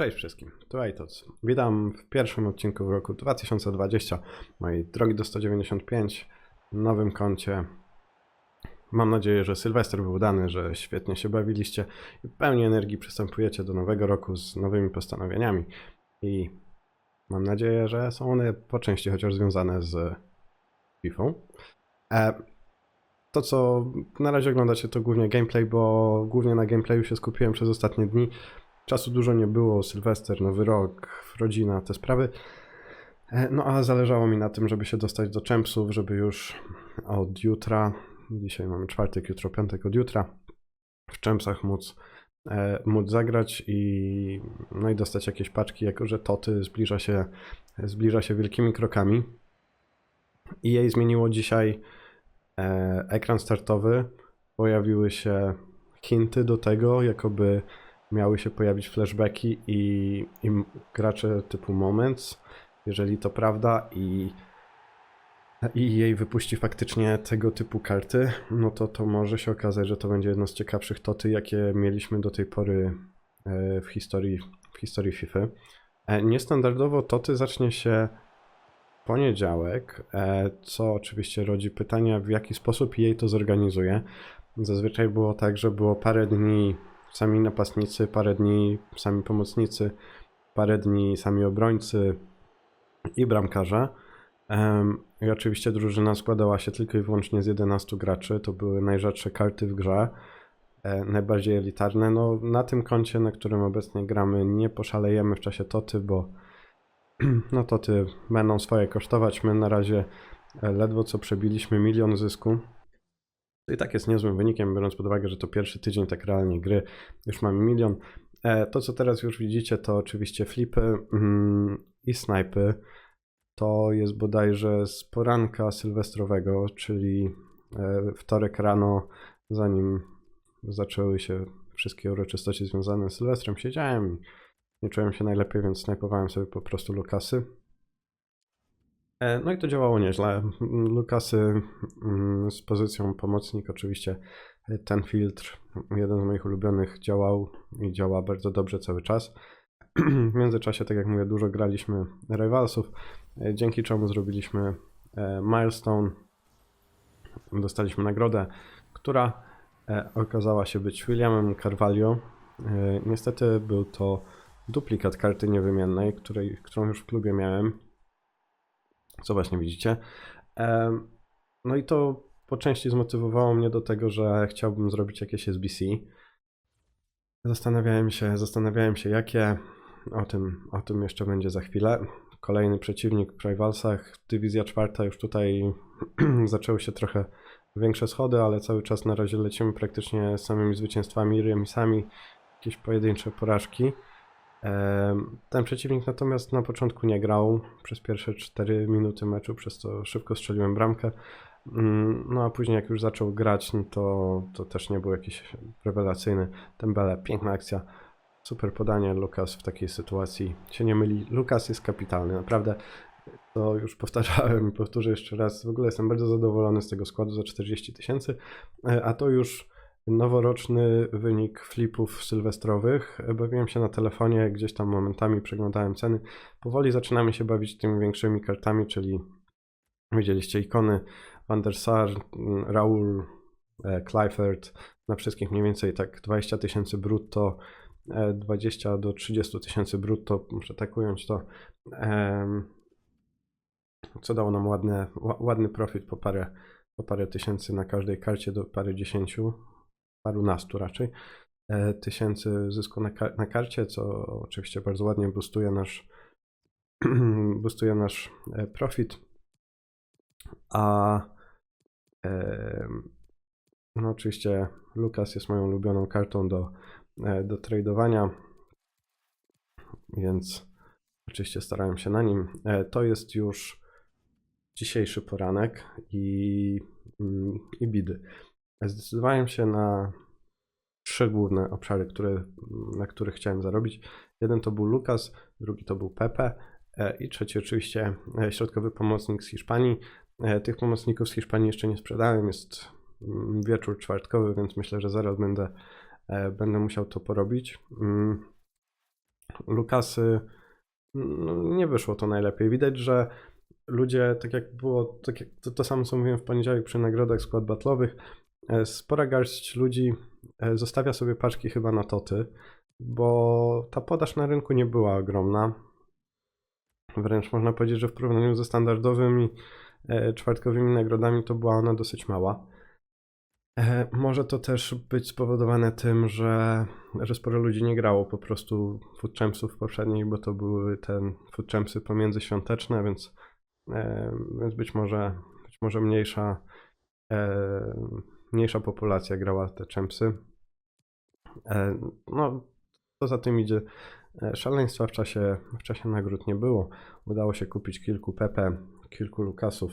Cześć wszystkim, tu Ajtoc. Witam w pierwszym odcinku w roku 2020 mojej drogi do 195 w nowym koncie. Mam nadzieję, że Sylwester był udany, że świetnie się bawiliście i pełni energii przystępujecie do nowego roku z nowymi postanowieniami. I mam nadzieję, że są one po części chociaż związane z FIFA. E, to, co na razie oglądacie, to głównie gameplay, bo głównie na gameplayu się skupiłem przez ostatnie dni. Czasu dużo nie było, Sylwester, Nowy Rok, rodzina, te sprawy. E, No a zależało mi na tym, żeby się dostać do Czempsów, żeby już od jutra, dzisiaj mamy czwartek, jutro piątek, od jutra w Czempsach móc, e, móc zagrać i, no i dostać jakieś paczki, jako że Toty zbliża się, zbliża się wielkimi krokami. I jej zmieniło dzisiaj e, ekran startowy. Pojawiły się hinty do tego, jakoby miały się pojawić flashbacki i, i gracze typu Moments, jeżeli to prawda i, i jej wypuści faktycznie tego typu karty, no to to może się okazać, że to będzie jedno z ciekawszych toty, jakie mieliśmy do tej pory e, w historii, w historii FIFA. E, Niestandardowo toty zacznie się w poniedziałek, e, co oczywiście rodzi pytania, w jaki sposób jej to zorganizuje. Zazwyczaj było tak, że było parę dni sami napastnicy, parę dni sami pomocnicy, parę dni sami obrońcy i bramkarze. I oczywiście drużyna składała się tylko i wyłącznie z 11 graczy. To były najrzadsze karty w grze, e, najbardziej elitarne. No, na tym koncie, na którym obecnie gramy, nie poszalejemy w czasie toty, bo no toty będą swoje kosztować. My na razie e, ledwo co przebiliśmy milion zysku. To i tak jest niezłym wynikiem, biorąc pod uwagę, że to pierwszy tydzień tak realnie gry. Już mamy milion. E, To, co teraz już widzicie, to oczywiście flipy mm, i snajpy. To jest bodajże z poranka sylwestrowego, czyli e, wtorek rano, zanim zaczęły się wszystkie uroczystości związane z Sylwestrem, siedziałem i nie czułem się najlepiej, więc snajpowałem sobie po prostu Lukasy. E, No i to działało nieźle. Lukasy mm, z pozycją pomocnik, oczywiście e, ten filtr, jeden z moich ulubionych, działał i działa bardzo dobrze cały czas. W międzyczasie, tak jak mówię, dużo graliśmy Rivalsów, e, dzięki czemu zrobiliśmy milestone. Dostaliśmy nagrodę, która okazała się być Williamem Carvalho. Niestety był to duplikat karty niewymiennej, której, którą już w klubie miałem co właśnie widzicie. No i to po części zmotywowało mnie do tego, że chciałbym zrobić jakieś SBC. Zastanawiałem się, zastanawiałem się jakie. O tym, o tym jeszcze będzie za chwilę. Kolejny przeciwnik w Rivalsach, dywizja czwarta, już tutaj zaczęły się trochę większe schody, ale cały czas na razie lecimy praktycznie samymi zwycięstwami, remisami, jakieś pojedyncze porażki. Ten przeciwnik natomiast na początku nie grał przez pierwsze 4 minuty meczu, przez to szybko strzeliłem bramkę. Mm, No a później jak już zaczął grać, no to, to też nie był jakiś rewelacyjny. Tembele, piękna akcja, super podanie. Lukas w takiej sytuacji się nie myli. Lukas jest kapitalny, naprawdę. To już powtarzałem i powtórzę jeszcze raz. W ogóle jestem bardzo zadowolony z tego składu za 40 tysięcy, e, a to już noworoczny wynik flipów sylwestrowych. Bawiłem się na telefonie, gdzieś tam momentami przeglądałem ceny. Powoli zaczynamy się bawić tymi większymi kartami, czyli widzieliście ikony Van der Sar, Raul, e, Clifford, na wszystkich mniej więcej tak 20 tysięcy brutto, e, 20 do 30 tysięcy brutto, muszę tak ująć to. Co dało nam ładne, ła- ładny profit po parę, po parę tysięcy na każdej karcie do parę dziesięciu, parunastu raczej, e, tysięcy zysku na, na karcie, co oczywiście bardzo ładnie boostuje nasz, boostuje nasz e, profit. A no oczywiście Lukas jest moją ulubioną kartą do, e, do tradowania, więc oczywiście starałem się na nim. To jest już dzisiejszy poranek i, mm, i bidy. Zdecydowałem się na trzy główne obszary, które, na których chciałem zarobić. Jeden to był Lukas, drugi to był Pepe e, i trzeci oczywiście e, środkowy pomocnik z Hiszpanii. E, Tych pomocników z Hiszpanii jeszcze nie sprzedałem, jest mm, wieczór czwartkowy, więc myślę, że zaraz będę, będę musiał to porobić. Mm, Lukasy, no, nie wyszło to najlepiej. Widać, że ludzie, tak jak było, tak jak to, to samo co mówiłem w poniedziałek przy nagrodach skład battlowych, e, spora garść ludzi e, zostawia sobie paczki chyba na toty, bo ta podaż na rynku nie była ogromna. Wręcz można powiedzieć, że w porównaniu ze standardowymi e, czwartkowymi nagrodami to była ona dosyć mała. E, Może to też być spowodowane tym, że, że sporo ludzi nie grało po prostu Food Champsów poprzednich, bo to były te Food Champsy pomiędzyświąteczne, więc, e, więc być może, być może mniejsza, e, mniejsza populacja grała te Champsy. E, No, co za tym idzie, e, szaleństwa w czasie, w czasie nagród nie było. Udało się kupić kilku Pepe, kilku Lukasów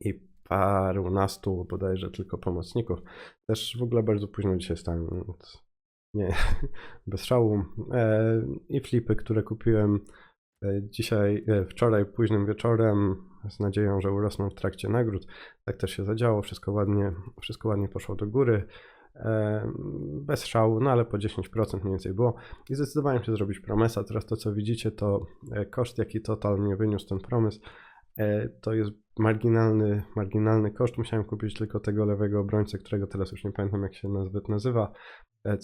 i parunastu bodajże tylko pomocników. Też w ogóle bardzo późno dzisiaj stałem, więc nie, bez szału. E, I flipy, które kupiłem dzisiaj, wczoraj późnym wieczorem z nadzieją, że urosną w trakcie nagród. Tak też się zadziało, wszystko ładnie, wszystko ładnie poszło do góry. Bez szału, no ale po 10% mniej więcej było. I zdecydowałem się zrobić promesa. Teraz to, co widzicie, to e, koszt, jaki total mnie wyniósł ten promes. E, To jest marginalny, marginalny koszt. Musiałem kupić tylko tego lewego obrońcę, którego teraz już nie pamiętam jak się nazywa. E,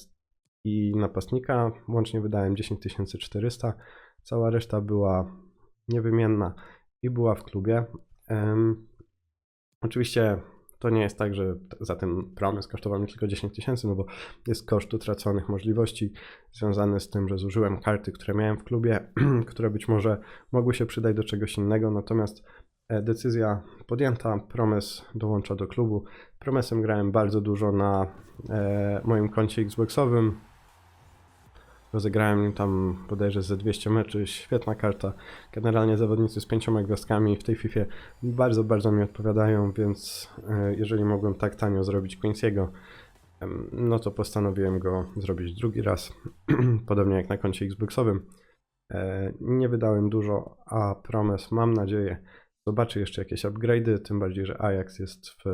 I napastnika łącznie wydałem 10 400. Cała reszta była niewymienna i była w klubie. Em, Oczywiście to nie jest tak, że za ten promes kosztował mi tylko 10 tysięcy, no bo jest koszt utraconych możliwości związany z tym, że zużyłem karty, które miałem w klubie, które być może mogły się przydać do czegoś innego, natomiast e, decyzja podjęta, promes dołącza do klubu. Promesem grałem bardzo dużo na e, moim koncie Xboxowym. Rozegrałem tam bodajże ze 200 meczy, świetna karta. Generalnie zawodnicy z pięcioma gwiazdkami w tej FIFA bardzo, bardzo mi odpowiadają, więc e, jeżeli mogłem tak tanio zrobić Quincy'ego, no to postanowiłem go zrobić drugi raz, podobnie jak na koncie Xboxowym. E, Nie wydałem dużo, a Promes mam nadzieję zobaczy jeszcze jakieś upgrade'y, tym bardziej, że Ajax jest w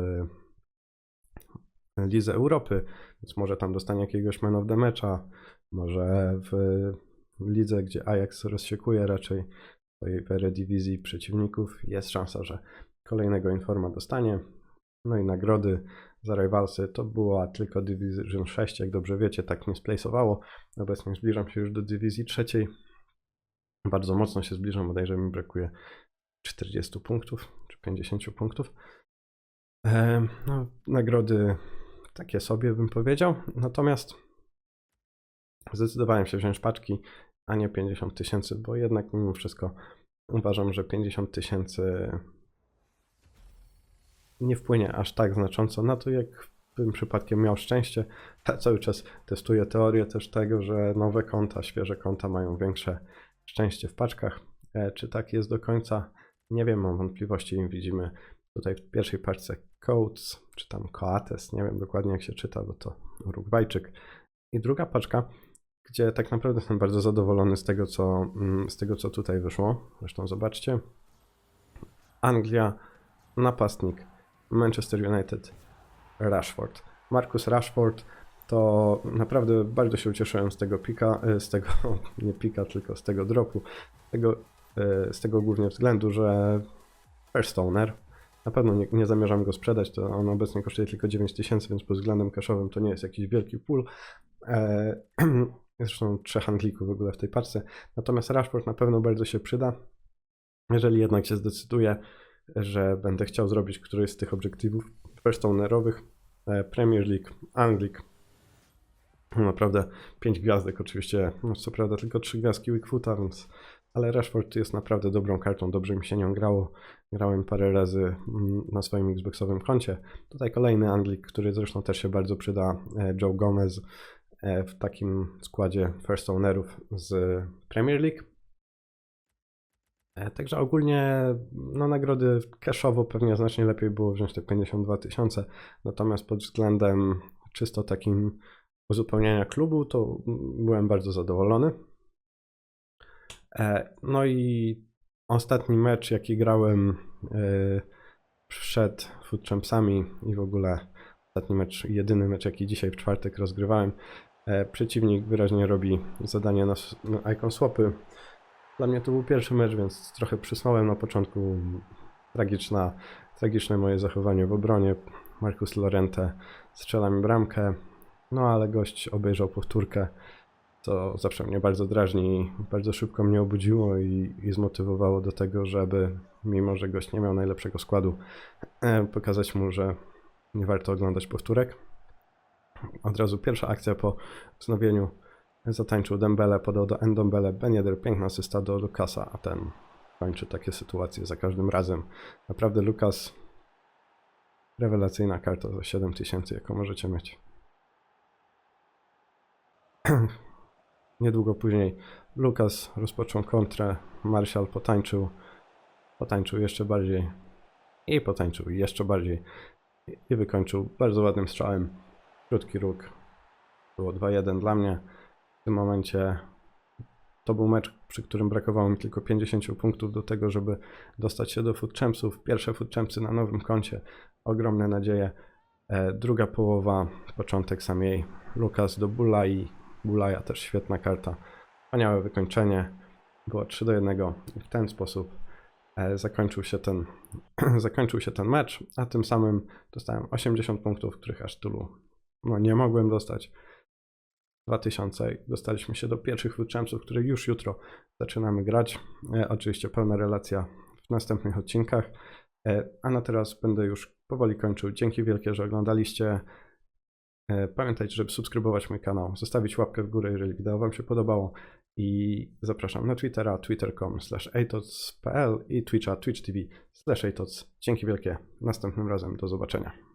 Lidze Europy, więc może tam dostanie jakiegoś man of the matcha, może w lidze, gdzie Ajax rozsiekuje raczej swojej Eredivisie przeciwników, jest szansa, że kolejnego informa dostanie. No i nagrody za Rivalsy to była tylko Division 6, jak dobrze wiecie, tak nie splaceowało. Obecnie zbliżam się już do dywizji trzeciej. Bardzo mocno się zbliżam, bodajże mi brakuje 40 punktów czy 50 punktów. E, no, nagrody takie sobie bym powiedział. Natomiast zdecydowałem się wziąć paczki, a nie 50 tysięcy, bo jednak mimo wszystko uważam, że 50 tysięcy nie wpłynie aż tak znacząco na to, jak bym przypadkiem miał szczęście. Ja cały czas testuję teorię też tego, że nowe konta, świeże konta mają większe szczęście w paczkach. E, Czy tak jest do końca? Nie wiem, mam wątpliwości. Widzimy tutaj w pierwszej paczce Coates, czy tam Coates, nie wiem dokładnie jak się czyta, bo to Urugwajczyk. I druga paczka, gdzie tak naprawdę jestem bardzo zadowolony z tego, co, mm, z tego, co tutaj wyszło. Zresztą zobaczcie. Anglia, napastnik, Manchester United, Rashford. Marcus Rashford to naprawdę bardzo się ucieszyłem z tego pika, e, z tego, nie pika, tylko z tego dropu, z tego, e, z tego głównie względu, że first owner, na pewno nie, nie zamierzam go sprzedać, to on obecnie kosztuje tylko 9000, więc pod względem cashowym to nie jest jakiś wielki. E, Zresztą trzech handlików w ogóle w tej paczce. Natomiast Rashford na pewno bardzo się przyda. Jeżeli jednak się zdecyduję, że będę chciał zrobić któryś z tych obiektywów first ownerowych, e, Premier League, Anglik, naprawdę 5 gwiazdek oczywiście, no co prawda tylko 3 gwiazdki Wickfoota, więc ale Rashford jest naprawdę dobrą kartą, dobrze mi się nią grało. Grałem parę razy mm, na swoim Xboxowym koncie. Tutaj kolejny Anglik, który zresztą też się bardzo przyda, e, Joe Gomez w takim składzie first ownerów z Premier League. E, Także ogólnie no, nagrody cashowo pewnie znacznie lepiej było wziąć te 52 tysiące, natomiast pod względem czysto takim uzupełniania klubu to byłem bardzo zadowolony. E, No i ostatni mecz, jaki grałem e, przed Food Champsami i w ogóle ostatni mecz, jedyny mecz, jaki dzisiaj w czwartek rozgrywałem, E, Przeciwnik wyraźnie robi zadanie na, icon swapy. Dla mnie to był pierwszy mecz, więc trochę przysnąłem na początku. Tragiczna, tragiczne moje zachowanie w obronie. Marcus Lorente strzela mi bramkę, no ale gość obejrzał powtórkę, co zawsze mnie bardzo drażni i bardzo szybko mnie obudziło i, i zmotywowało do tego, żeby, mimo że gość nie miał najlepszego składu, e, pokazać mu, że nie warto oglądać powtórek. Od razu pierwsza akcja po wznowieniu zatańczył Dembele, podał do Endombele, Ben Yedder, piękna asysta do Lukasa, a ten kończy takie sytuacje za każdym razem. Naprawdę Lukas, rewelacyjna karta za 7000, jaką możecie mieć. Niedługo później Lukas rozpoczął kontrę, Martial potańczył, potańczył jeszcze bardziej i potańczył jeszcze bardziej i wykończył bardzo ładnym strzałem. Krótki róg. Było 2-1 dla mnie. W tym momencie to był mecz, przy którym brakowało mi tylko 50 punktów do tego, żeby dostać się do Food Champsów. Pierwsze Food Champsy na nowym koncie. Ogromne nadzieje. E, druga połowa, początek samej. Lukas do Bulai. Bulaja też świetna karta. Wspaniałe wykończenie. Było 3 do 1 i w ten sposób e, zakończył się ten, zakończył się ten mecz, a tym samym dostałem 80 punktów, których aż tylu no, nie mogłem dostać. 2000 i dostaliśmy się do pierwszych Champsów, które już jutro zaczynamy grać. E, oczywiście pełna relacja w następnych odcinkach. E, a na teraz będę już powoli kończył. Dzięki wielkie, że oglądaliście. E, pamiętajcie, żeby subskrybować mój kanał, zostawić łapkę w górę, jeżeli wideo Wam się podobało. I zapraszam na Twittera, twitter.com slash i Twitcha, twitch.tv slash Dzięki wielkie. Następnym razem do zobaczenia.